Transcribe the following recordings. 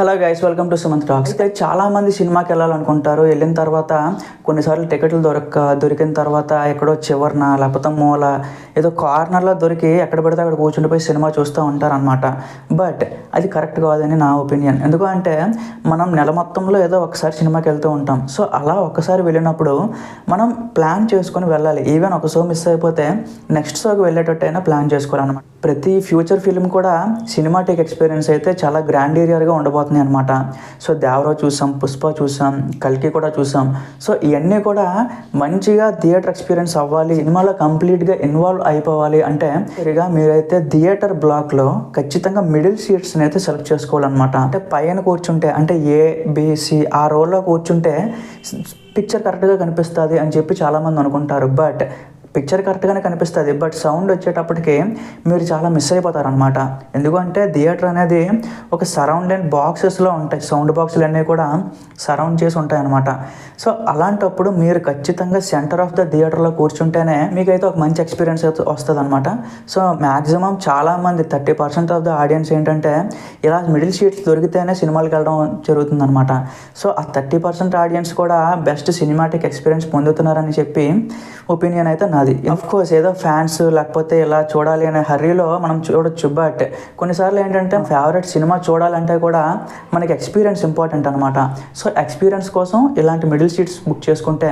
Hello guys welcome to Sumanth talks అయితే చాలామంది సినిమాకి వెళ్ళాలనుకుంటారు. వెళ్ళిన తర్వాత కొన్నిసార్లు టికెట్లు దొరక్క దొరికిన తర్వాత ఎక్కడో చివరన లేకపోతే మూల ఏదో కార్నర్లో దొరికి ఎక్కడ పడితే అక్కడ కూర్చుండిపోయి సినిమా చూస్తూ ఉంటారు అనమాట బట్ అది కరెక్ట్ కాదని నా ఒపీనియన్ ఎందుకంటే మనం నెల మొత్తంలో ఏదో ఒకసారి సినిమాకి వెళ్తూ ఉంటాం. సో అలా ఒక్కసారి వెళ్ళినప్పుడు మనం ప్లాన్ చేసుకొని వెళ్ళాలి. ఈవెన్ ఒక షో మిస్ అయిపోతే నెక్స్ట్ షోకి వెళ్ళేటట్టయినా ప్లాన్ చేసుకోవాలన్నమాట. ప్రతి ఫ్యూచర్ ఫిల్మ్ కూడా సినిమాటిక్ ఎక్స్పీరియన్స్ అయితే చాలా గ్రాండీరియర్గా ఉండబోతున్నాయి అనమాట సో దేవరా చూసాం పుష్ప చూసాం కల్కి కూడా చూసాం. సో ఇవన్నీ కూడా మంచిగా థియేటర్ ఎక్స్పీరియన్స్ అవ్వాలి సినిమాలో కంప్లీట్గా ఇన్వాల్వ్ అయిపోవాలి అంటే సరిగా మీరైతే థియేటర్ బ్లాక్లో ఖచ్చితంగా మిడిల్ సీట్స్ని అయితే సెలెక్ట్ చేసుకోవాలన్నమాట. అంటే పైన కూర్చుంటే అంటే ఏ బిసి ఆ రోల్లో కూర్చుంటే పిక్చర్ కరెక్ట్గా కనిపిస్తుంది అని చెప్పి చాలామంది అనుకుంటారు. బట్ పిక్చర్ కరెక్ట్గానే కనిపిస్తుంది బట్ సౌండ్ వచ్చేటప్పటికి మీరు చాలా మిస్ అయిపోతారు అనమాట ఎందుకంటే థియేటర్ అనేది ఒక సరౌండెడ్ బాక్సెస్లో ఉంటాయి సౌండ్ బాక్సులు అన్నీ కూడా సరౌండ్ చేసి ఉంటాయి అనమాట సో అలాంటప్పుడు మీరు ఖచ్చితంగా సెంటర్ ఆఫ్ ద థియేటర్లో కూర్చుంటేనే మీకైతే ఒక మంచి ఎక్స్పీరియన్స్ అయితే వస్తుంది అనమాట సో మ్యాక్సిమం చాలామంది thirty percent of the audience ఏంటంటే ఇలా మిడిల్ సీట్స్ దొరికితేనే సినిమాలకు వెళ్ళడం జరుగుతుంది అనమాట సో ఆ థర్టీ పర్సెంట్ ఆడియన్స్ కూడా బెస్ట్ సినిమాటిక్ ఎక్స్పీరియన్స్ పొందుతున్నారని చెప్పి ఒపీనియన్ అయితే అది అఫ్ కోర్స్ ఏదో ఫ్యాన్స్ లేకపోతే ఇలా చూడాలి అనే హర్రీలో మనం చూడొచ్చు బట్ కొన్నిసార్లు ఏంటంటే ఫేవరెట్ సినిమా చూడాలంటే కూడా మనకి ఎక్స్పీరియన్స్ ఇంపార్టెంట్ అనమాట సో ఎక్స్పీరియన్స్ కోసం ఇలాంటి మిడిల్ సీట్స్ బుక్ చేసుకుంటే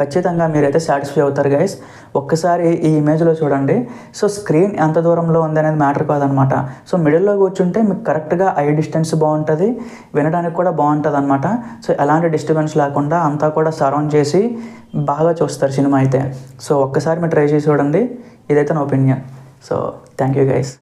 ఖచ్చితంగా మీరైతే సాటిస్ఫై అవుతారు గైస్ ఒక్కసారి ఈ ఇమేజ్లో చూడండి. సో స్క్రీన్ ఎంత దూరంలో ఉంది అనేది మ్యాటర్ కాదనమాట సో మిడిల్లో కూర్చుంటే మీకు కరెక్ట్గా ఐ డిస్టెన్స్ బాగుంటుంది. వినడానికి కూడా బాగుంటుంది అనమాట సో ఎలాంటి డిస్టర్బెన్స్ లేకుండా అంతా కూడా సరౌండ్ చేసి బాగా చూస్తారు సినిమా అయితే. సో ఒక్కసారి మీరు ట్రై చేసి చూడండి. ఇదైతే నా opinion. So thank you guys.